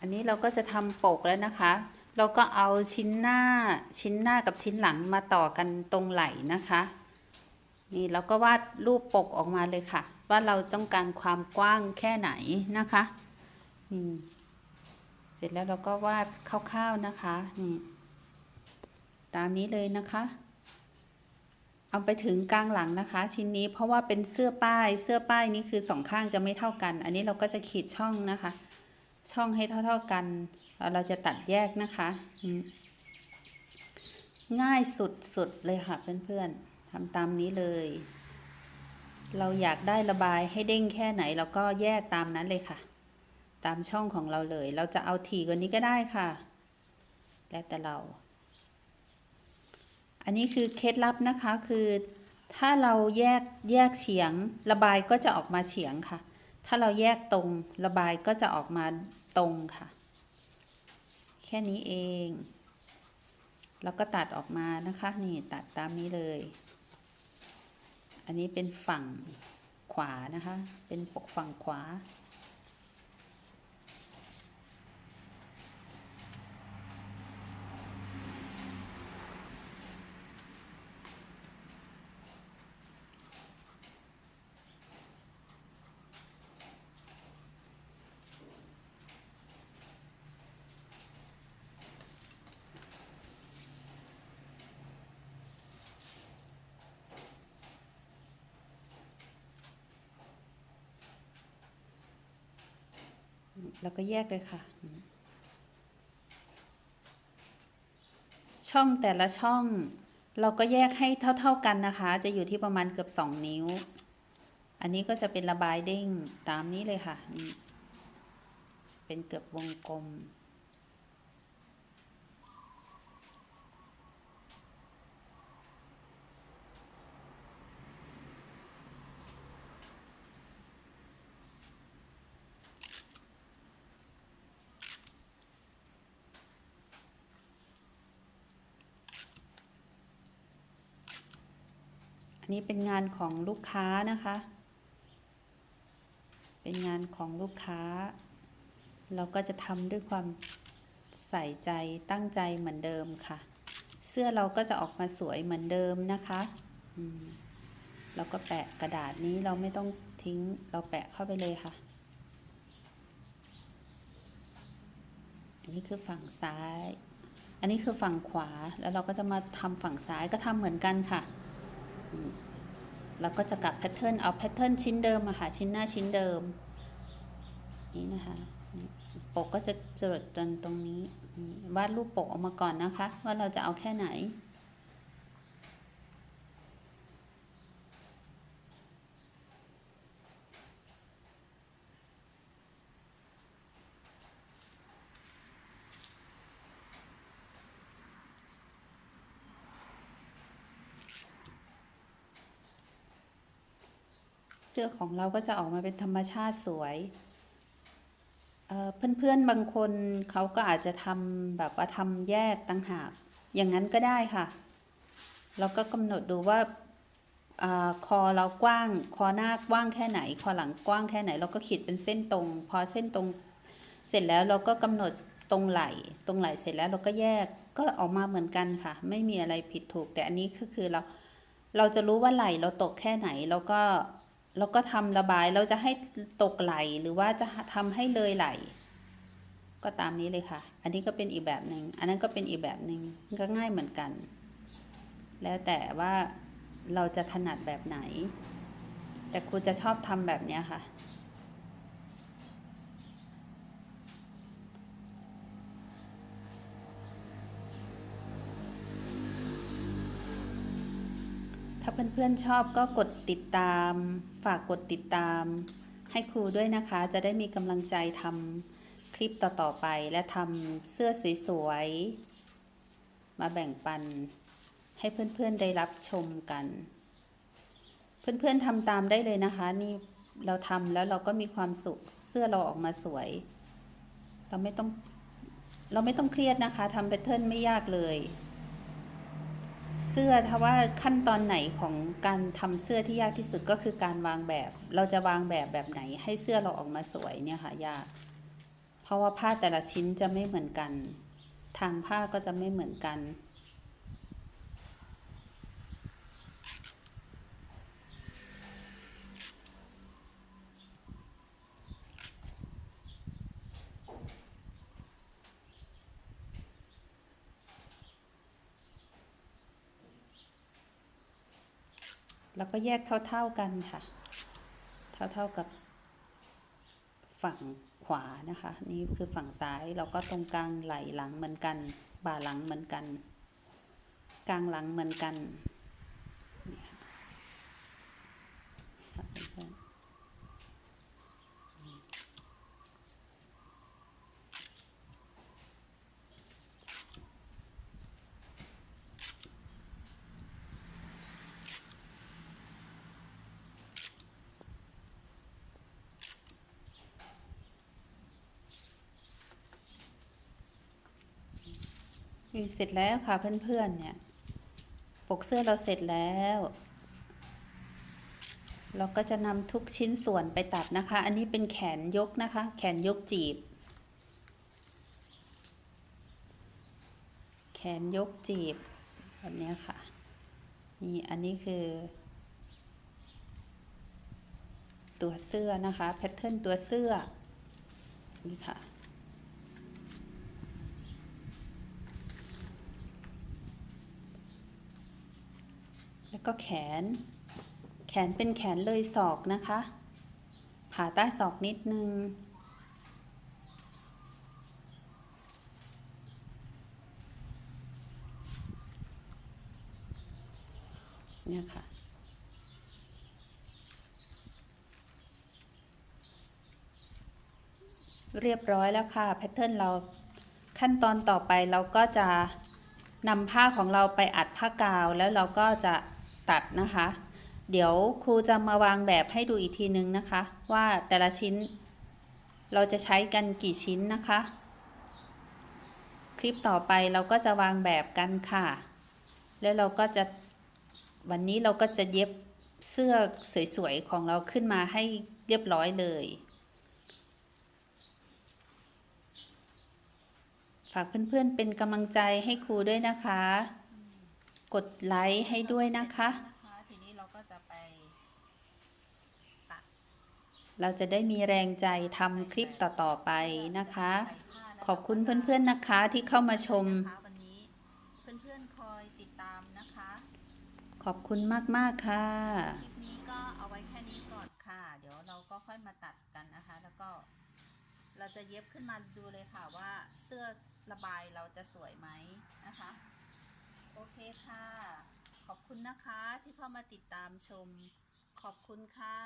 อันนี้เราก็จะทำปกแล้วนะคะ เราก็เอาชิ้นหน้าชิ้นหน้ากับชิ้นหลังมาต่อกันตรงไหล่นะคะ นี่เราก็วาดรูปปกออกมาเลยค่ะ ว่าเราต้องการความกว้างแค่ไหนนะคะนี่เสร็จแล้วเราก็วาดคร่าวๆนะคะนี่ตามนี้เลยนะคะ เอาไปถึงกลางหลังนะคะ ชิ้นนี้เพราะว่าเป็นเสื้อป้ายเสื้อป้ายนี้คือสองข้างจะไม่เท่ากัน อันนี้เราก็จะขีดช่องนะคะ ช่องให้เท่า ๆกัน เราจะตัดแยกนะคะ ง่ายสุดๆเลยค่ะเพื่อนๆทำตามนี้เลย เราอยากได้ระบายให้เด้งแค่ไหนเราก็แยกตามนั้นเลยค่ะ ตามช่องของเราเลย เราจะเอาถี่กว่านี้ก็ได้ค่ะ แล้วแต่เรา อันนี้คือเคล็ดลับนะคะคือถ้าเราแยกแยกเฉียง ระบายก็จะออกมาเฉียงค่ะ ถ้าเราแยกตรงระบายก็จะออกมา ตรงค่ะ แค่นี้เอง แล้วก็ตัดออกมานะคะ นี่ตัดตามนี้เลย อันนี้เป็นฝั่งขวานะคะ เป็นปกฝั่งขวา แล้วก็แยกเลยค่ะ ช่องแต่ละช่อง เราก็แยกให้เท่า ๆกันนะคะ จะอยู่ที่ประมาณเกือบสองนิ้ว อันนี้ก็จะเป็นระบายเด้งตามนี้เลยค่ะนี่จะเป็นเกือบวงกลม นนี้เป็นงานของลูกค้านะคะ เป็นงานของลูกค้า เราก็จะทำด้วยความใส่ใจตั้งใจเหมือนเดิมค่ะ เสื้อเราก็จะออกมาสวยเหมือนเดิมนะคะเราก็แปะกระดาษนี้เราไม่ต้องทิ้งเราแปะเข้าไปเลยค่ะ อันนี้คือฝั่งซ้าย อันนี้คือฝั่งขวาแล้วเราก็จะมาทำฝั่งซ้ายก็ทำเหมือนกันค่ะ เราก็จะกลับแพทเทิร์นเอาแพทเทิร์นชิ้นเดิมอะค่ะชิ้นหน้าชิ้นเดิม นี่นะคะปกก็จะจดจนตรงนี้วาดรูปปกออกมาก่อนนะคะ ว่าเราจะเอาแค่ไหน เสื้อของเราก็จะออกมาเป็นธรรมชาติสวยเอ่อเพื่อนๆบางคนเขาก็อาจจะทำแบบว่าทำแยกต่างหาก อย่างนั้นก็ได้ค่ะ เราก็กำหนดดูว่าอคอเรากว้าง คอหน้ากว้างแค่ไหน คอหลังกว้างแค่ไหน เราก็ขีดเป็นเส้นตรง พอเส้นตรงเสร็จแล้วเราก็กำหนดตรงไหล่ ตรงไหล่เสร็จแล้วเราก็แยกก็ออกมาเหมือนกันค่ะ ไม่มีอะไรผิดถูก แต่อันนี้ก็คือเราเราจะรู้ว่าไหล่เราตกแค่ไหนแล้วก็ แล้วก็ทำระบายเราจะให้ตกไหลหรือว่าจะทำให้เลยไหล ก็ตามนี้เลยค่ะ อันนี้ก็เป็นอีกแบบหนึ่งอันนั้นก็เป็นอีกแบบหนึ่งก็ง่ายเหมือนกัน แล้วแต่ว่าเราจะถนัดแบบไหน แต่ครูจะชอบทำแบบเนี้ยค่ะ ถ้าเพื่อนๆชอบก็กดติดตาม ฝากกดติดตาม ให้ครูด้วยนะคะ จะได้มีกำลังใจทำคลิปต่อๆไป และทำเสื้อสวยๆ มาแบ่งปัน ให้เพื่อนๆได้รับชมกัน เพื่อนๆทำตามได้เลยนะคะ นี่เราทำแล้วเราก็มีความสุข เสื้อเราออกมาสวย เราไม่ต้อง เราไม่ต้องเครียดนะคะทำแพทเทิร์นไม่ยากเลย เสื้อถ้าว่าขั้นตอนไหนของการทำเสื้อที่ยากที่สุดก็คือการวางแบบ เราจะวางแบบแบบไหนให้เสื้อเราออกมาสวยเนี่ยค่ะยาก เพราะว่าผ้าแต่ละชิ้นจะไม่เหมือนกัน ทางผ้าก็จะไม่เหมือนกัน แล้วก็แยกเท่าๆกันค่ะ เท่าๆกับฝั่งขวานะคะ นี่คือฝั่งซ้ายเราก็ตรงกลางไหลหลังเหมือนกัน บ่าหลังเหมือนกัน กลางหลังเหมือนกันนี่ค่ะ คือเสร็จแล้วค่ะเพื่อนๆเนี่ย ปกเสื้อเราเสร็จแล้ว เราก็จะนำทุกชิ้นส่วนไปตัดนะคะ อันนี้เป็นแขนยกนะคะ แขนยกจีบ แขนยกจีบแบบนี้ค่ะ นี่อันนี้คือ ตัวเสื้อนะคะ แพทเทิร์นตัวเสื้อ นี่ค่ะ แล้ว ก็แขน แขนเป็นแขนเลยศอกนะคะ ผ่าใต้ศอกนิดนึง เนี่ยค่ะเรียบร้อยแล้วค่ะแพทเทิร์นเราขั้นตอนต่อไปเราก็จะนำผ้าของเราไปอัดผ้ากาวแล้วเราก็จะ ตัดนะคะ เดี๋ยวครูจะมาวางแบบให้ดูอีกทีนึงนะคะ ว่าแต่ละชิ้น เราจะใช้กันกี่ชิ้นนะคะ คลิปต่อไปเราก็จะวางแบบกันค่ะ แล้วเราก็จะวันนี้เราก็จะเย็บเสื้อสวยๆของเราขึ้นมาให้เรียบร้อยเลยฝากเพื่อนๆเป็นกำลังใจให้ครูด้วยนะคะ กดไลค์ให้ด้วยนะคะนะคะ ทีนี้เราก็จะไปเราจะได้มีแรงใจทำคลิปต่อ ๆ ไปนะคะใส่ผ้านะะขอบคุณเพื่อน ๆ นะคะที่เข้ามาชมนะคะวันนี้เพื่อนๆคอยติดตามนะคะ ขอบคุณมาก ๆ ค่ะ คลิปนี้ก็เอาไว้แค่นี้ก่อนค่ะ เดี๋ยวเราก็ค่อยมาตัดกันนะคะ แล้วก็ เราจะเย็บขึ้นมาดูเลยค่ะว่าเสื้อระบายเราจะสวยไหมนะคะ โอเคค่ะ ขอบคุณนะคะที่เข้ามาติดตามชม ขอบคุณค่ะ